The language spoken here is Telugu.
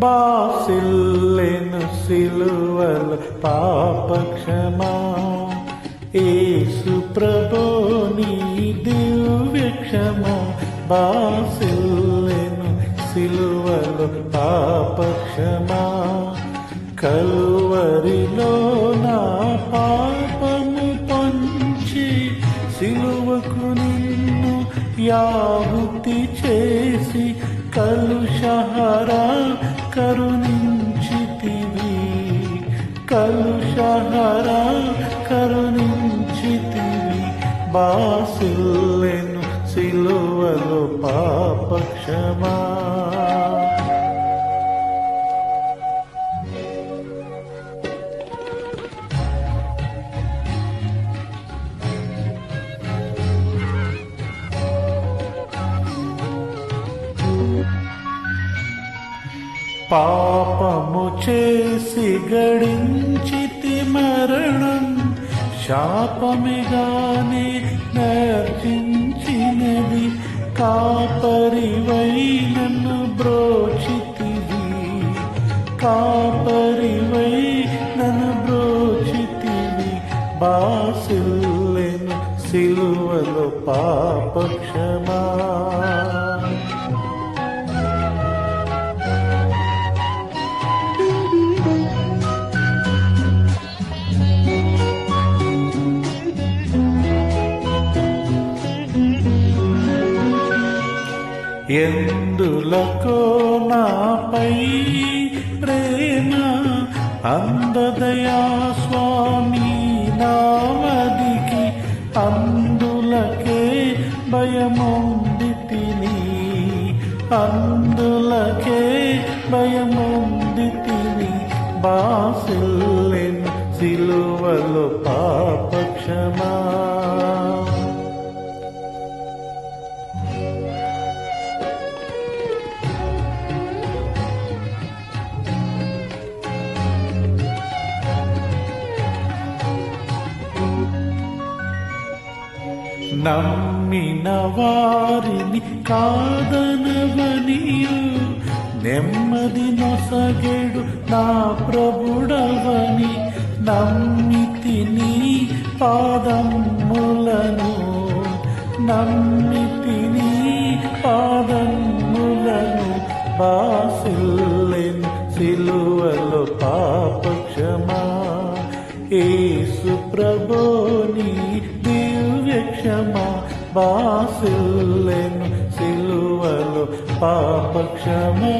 బాసిల్లెను సిలువలు పాపక్షమా. ఏసు ప్రభో నీ దివ్య బాసిల్లెను సిలువలు పాపక్షమా. కల్వరిలో నా పాపము పంచి సిలువకు నిన్ను యావృతి చేసి కలుషహరా కరుణించితివి. కలుషహరా కరుణించితివి. బాసిల్లెను సిలువలో పాపక్షమా. పాపము చేసి గడించితి మరణం శాపమిగానే నర్జించినది కాపరివై నన్ను బ్రోచితివి కాపరివై నన్ను బ్రోచితివి బాసిల్లెను సిలువలో పాపక్షమా. ఎందులకో నాపై ప్రేమ అందదయా స్వామి నామదికి అందులకే భయముంది తిని అందులకే భయముంది తిని బాసిల్లెన్ సిలువలు పాపక్షమా నమ్మిన వారిని కాదనవనియు. నెమ్మది నొసగెడు నా ప్రభుడవని నమ్మితిని పాదములను. నమ్మితిని పాదములను బాసిల్లెన్ సిలువలో పాపక్షమా. ఏసు ప్రభో బాసిల్లెను సిలువలు పాపక్షమా.